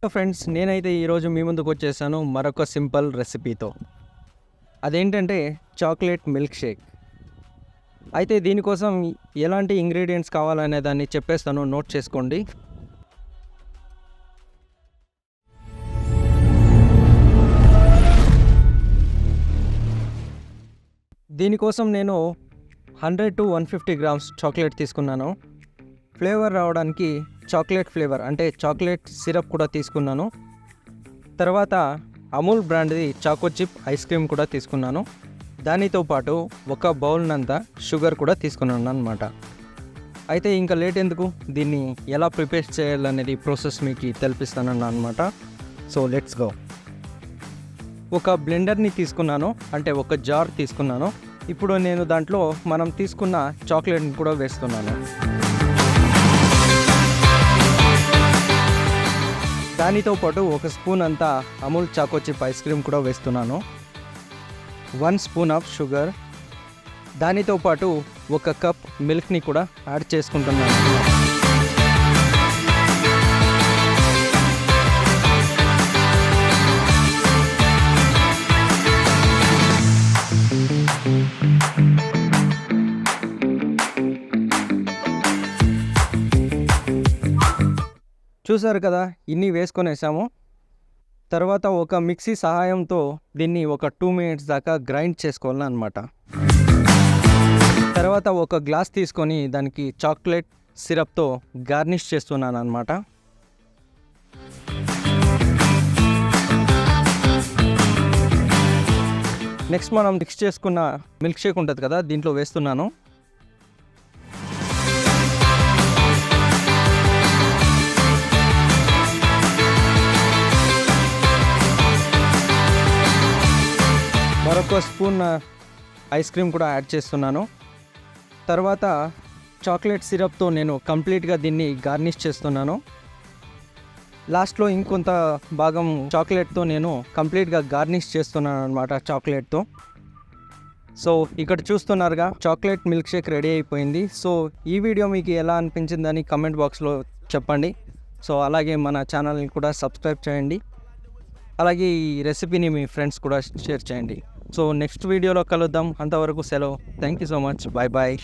Hello friends నేనైతే ఈరోజు మీ ముందుకు వచ్చేసాను మరొక సింపుల్ రెసిపీతో. అదేంటంటే చాక్లెట్ మిల్క్ షేక్ అయితే దీనికోసం ఎలాంటి ఇంగ్రీడియంట్స్ కావాలనే దాన్ని చెప్పేస్తాను నోట్ చేసుకోండి. దీనికోసం నేను hundred two one fifty grams chocolate తీసుకున్నాను. ఫ్లేవర్ రావడానికి చాక్లెట్ ఫ్లేవర్ అంటే చాక్లెట్ సిరప్ కూడా తీసుకున్నాను. తర్వాత అమూల్ బ్రాండ్ది చాకో చిప్ ఐస్ క్రీమ్ కూడా తీసుకున్నాను. దానితో పాటు ఒక బౌల్నంత షుగర్ కూడా తీసుకున్నాను అనమాట అయితే ఇంకా లేట్ ఎందుకు? దీన్ని ఎలా ప్రిపేర్ చేయాలనేది ప్రాసెస్ మీకు తెలిపిస్తానన్న అనమాట సో లెట్స్ గో. ఒక బ్లెండర్ని తీసుకున్నాను అంటే ఒక జార్ తీసుకున్నాను. ఇప్పుడు నేను దాంట్లో మనం తీసుకున్న చాక్లెట్ని కూడా వేస్తున్నాను. దానితో పాటు ఒక స్పూన్ అంతా Amul choco chip ice cream కూడా వేస్తున్నాను. One spoon of sugar. దానితో పాటు ఒక కప్ మిల్క్ని కూడా యాడ్ చేసుకుంటున్నాను. చూసారు కదా ఇన్ని వేసుకొనేసాము. తర్వాత ఒక మిక్సీ సహాయంతో దీన్ని ఒక టూ మినిట్స్ దాకా గ్రైండ్ చేసుకోవాలన్నమాట. తర్వాత ఒక గ్లాస్ తీసుకొని దానికి చాక్లెట్ సిరప్తో గార్నిష్ చేస్తున్నాను అనమాట నెక్స్ట్ మనం మిక్స్ చేసుకున్న మిల్క్ షేక్ ఉంటుంది కదా దీంట్లో వేస్తున్నాను. ఒక స్పూన్ ఐస్ క్రీమ్ కూడా యాడ్ చేస్తున్నాను. తర్వాత చాక్లెట్ సిరప్తో నేను కంప్లీట్గా దీన్ని గార్నిష్ చేస్తున్నాను. లాస్ట్లో ఇంకొంత భాగం చాక్లెట్తో నేను కంప్లీట్గా గార్నిష్ చేస్తున్నాను అనమాట చాక్లెట్తో. సో ఇక్కడ చూస్తున్నారుగా చాక్లెట్ మిల్క్ షేక్ రెడీ అయిపోయింది. సో ఈ వీడియో మీకు ఎలా అనిపించిందని కమెంట్ బాక్స్లో చెప్పండి. సో అలాగే మన ఛానల్ని కూడా సబ్స్క్రైబ్ చేయండి. అలాగే ఈ రెసిపీని మీ ఫ్రెండ్స్ కూడా షేర్ చేయండి. సో నెక్స్ట్ వీడియోలో కలుద్దాం. అంతవరకు సెలవు. Thank you so much bye bye